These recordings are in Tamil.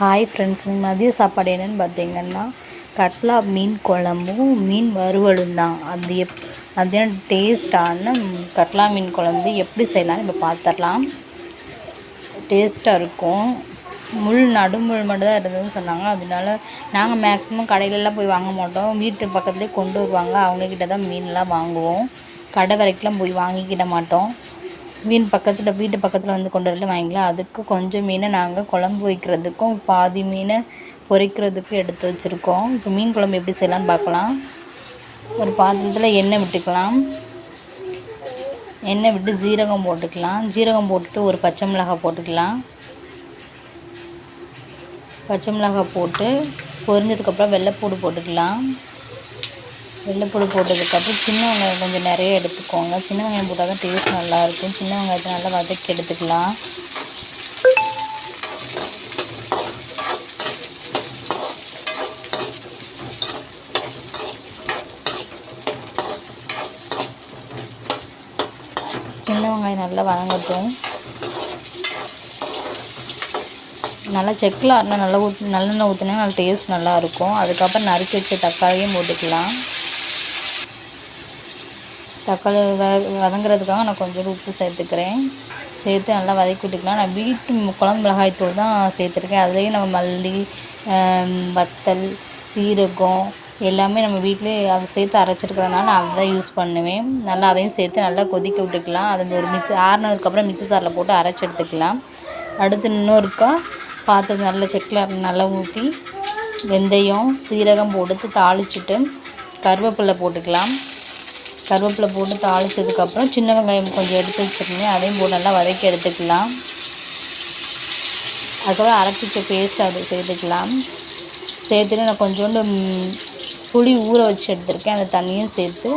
ஹாய் ஃப்ரெண்ட்ஸ் மதிய சாப்பாடு என்னென்னு பார்த்தீங்கன்னா கட்லா மீன் குழம்பும் மீன் வறுவலும் தான். அது எப் மதியானம் டேஸ்ட்டான கட்லா மீன் குழம்பு எப்படி செய்யலாம்னு இப்போ பார்த்துடலாம் டேஸ்ட்டாக இருக்கும். முள் நடுமுள் மட்டும் தான் இருந்ததுன்னு சொன்னாங்க. அதனால நாங்கள் மேக்ஸிமம் கடையிலலாம் போய் வாங்க மாட்டோம். வீட்டு பக்கத்துலேயே கொண்டு வருவாங்க. அவங்கக்கிட்ட தான் மீன்லாம் வாங்குவோம். கடை வரைக்கும்லாம் போய் வாங்கிக்கிட மாட்டோம். மீன் பக்கத்தில் வீட்டு பக்கத்தில் வந்து கொண்டு வரல வாங்கிக்கலாம் அதுக்கு கொஞ்சம் மீனை நாங்கள் குழம்பு வைக்கிறதுக்கும் பாதி மீனை பொரிக்கிறதுக்கும் எடுத்து வச்சுருக்கோம். இப்போ மீன் குழம்பு எப்படி செய்யலான்னு பார்க்கலாம். ஒரு பாத்திரத்தில் எண்ணெய் விட்டுக்கலாம். எண்ணெய் விட்டு ஜீரகம் போட்டுக்கலாம். ஜீரகம் போட்டுட்டு ஒரு பச்சை மிளகாய் போட்டுக்கலாம். பச்சை மிளகாய் போட்டு பொரிஞ்சதுக்கப்புறம் வெள்ளைப்பூடு போட்டுக்கலாம். வெள்ளைப்பூடு போட்டதுக்கப்புறம் சின்ன வெங்காயம் கொஞ்சம் நிறைய எடுத்துக்கோங்க. சின்ன வெங்காயம் போட்டால் தான் டேஸ்ட் நல்லாயிருக்கும். சின்ன வெங்காயத்தை நல்லா வதக்கி எடுத்துக்கலாம். சின்ன வெங்காயம் நல்லா வதங்கட்டும். நல்லா செக்கில் ஆட்டினா நல்லா ஊற்று நல்லெண்ணெய் ஊற்றினா நல்லா டேஸ்ட் நல்லாயிருக்கும். அதுக்கப்புறம் நறுக்கி வச்ச தக்காளியும் போட்டுக்கலாம். தக்காளி வ வதங்குறதுக்காக நான் கொஞ்சம் உப்பு சேர்த்துக்கிறேன். சேர்த்து நல்லா வதக்கி விட்டுக்கலாம் நான் வீட்டு குழம்பு மிளகாய்த்தூள் தான் சேர்த்துருக்கேன். அதுலேயும் நம்ம மல்லி வத்தல் சீரகம் எல்லாமே நம்ம வீட்டிலே அதை சேர்த்து அரைச்சிருக்கிறதுனால நான் அதை தான் யூஸ் பண்ணுவேன். நல்லா அதையும் சேர்த்து நல்லா கொதிக்க விட்டுக்கலாம். அது ஒரு மிக்ஸ் ஆறுனதுக்கப்புறம் மிக்ஸி சாரில் போட்டு அரைச்சி எடுத்துக்கலாம். அடுத்து இன்னொருக்கா பார்த்து நல்ல செக்கில் நல்லா ஊற்றி வெந்தயம் சீரகம் போட்டு தாளிச்சிட்டு கருவேப்பிலை போட்டுக்கலாம். கருவேப்பிலை போட்டு தாளித்ததுக்கப்புறம் சின்ன வெங்காயம் கொஞ்சம் எடுத்து வச்சுருந்தேன். அதையும் போட்டு நல்லா வதக்கி எடுத்துக்கலாம். அதுக்கப்புறம் அரைச்சி வச்ச பேஸ்ட் அது சேர்த்துக்கலாம். சேர்த்துட்டு நான் கொஞ்சோண்டு புளி ஊற வச்சு எடுத்திருக்கேன். அந்த தண்ணியும் சேர்த்து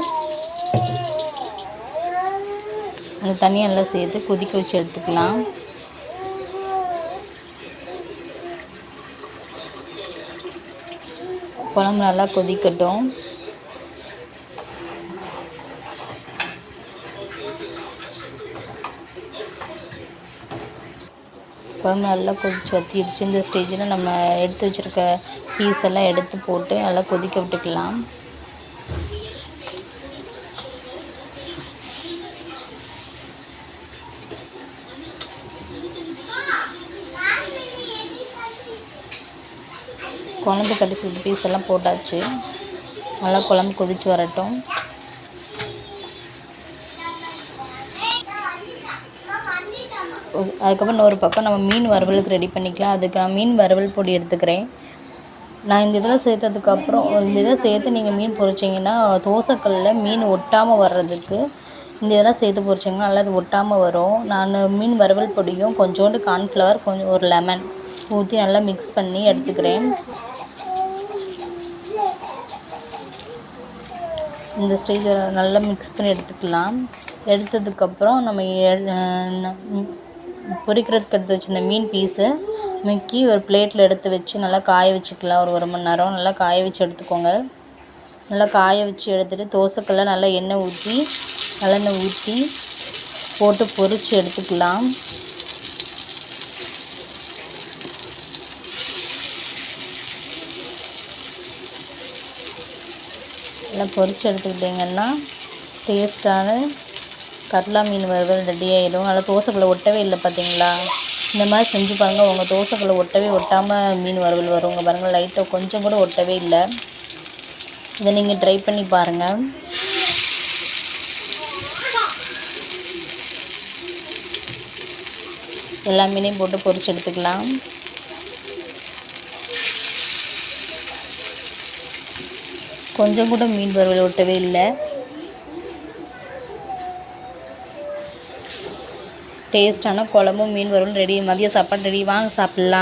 அந்த தண்ணியை நல்லா சேர்த்து கொதிக்க வச்சு எடுத்துக்கலாம். குழம்பு நல்லா கொதிக்கட்டும். குழம்பு நல்லா கொதிச்சு வத்திடுச்சு இந்த ஸ்டேஜில் நம்ம எடுத்து வச்சுருக்க பீஸ் எல்லாம் எடுத்து போட்டு நல்லா கொதிக்க விட்டுக்கலாம். குழம்பு கடிச்சு விட்டு பீஸ் எல்லாம் போட்டாச்சு. நல்லா குழம்பு கொதித்து வரட்டும். அதுக்கப்புறம் இன்னொரு பக்கம் நம்ம மீன் வறுவலுக்கு ரெடி பண்ணிக்கலாம். அதுக்கு நான் மீன் வறுவல் பொடி எடுத்துக்கிறேன். நான் இந்த இதில் சேர்த்ததுக்கப்புறம் இந்த இதை சேர்த்து நீங்கள் மீன் பொரிச்சிங்கன்னா தோசைக்கல்லில் மீன் ஒட்டாமல் வர்றதுக்கு இந்த இதெல்லாம் சேர்த்து பொரிச்சிங்கன்னா நல்லா அது ஒட்டாமல் வரும். நான் மீன் வறுவல் பொடியும் கொஞ்சோண்டு கார்ன்ஃப்ளவர் கொஞ்சம் ஒரு லெமன் ஊற்றி நல்லா மிக்ஸ் பண்ணி எடுத்துக்கிறேன். இந்த ஸ்டேஜ் நல்லா மிக்ஸ் பண்ணி எடுத்துக்கலாம். எடுத்ததுக்கப்புறம் நம்ம பொரிக்கிறதுக்கு எடுத்து வச்சுருந்த மீன் பீஸை முக்கி ஒரு பிளேட்டில் எடுத்து வச்சு நல்லா காய வச்சுக்கலாம். ஒரு ஒரு மணி நேரம் நல்லா காய வச்சு எடுத்துக்கோங்க. நல்லா காய வச்சு எடுத்துகிட்டு தோசைக்கெல்லாம் நல்லா எண்ணெய் ஊற்றி நல்லெண்ணெய் ஊற்றி போட்டு பொரித்து எடுத்துக்கலாம். நல்லா பொரித்து எடுத்துக்கிட்டிங்கன்னா டேஸ்ட்டான கட்லா மீன் வறுவல் ரெடி ஆகிடும் நல்லா தோசைக்குள்ளே ஒட்டவே இல்லை பார்த்தீங்களா? இந்த மாதிரி செஞ்சு பாருங்கள் உங்கள் தோசைக்குள்ளே ஒட்டவே ஒட்டாமல் மீன் வறுவல் வரும். உங்கள் பாருங்கள் லைட்டாக கொஞ்சம் கூட ஒட்டவே இல்லை. இதை நீங்கள் ட்ரை பண்ணி பாருங்கள் எல்லா மீனையும் போட்டு பொரிச்சு எடுத்துக்கலாம். கொஞ்சம் கூட மீன் வறுவல் ஒட்டவே இல்லை. டேஸ்ட்டான குழம்பும் மீன் வறுவலும் ரெடி மதிய சாப்பாடு ரெடி வாங்க சாப்பிட்லாம்.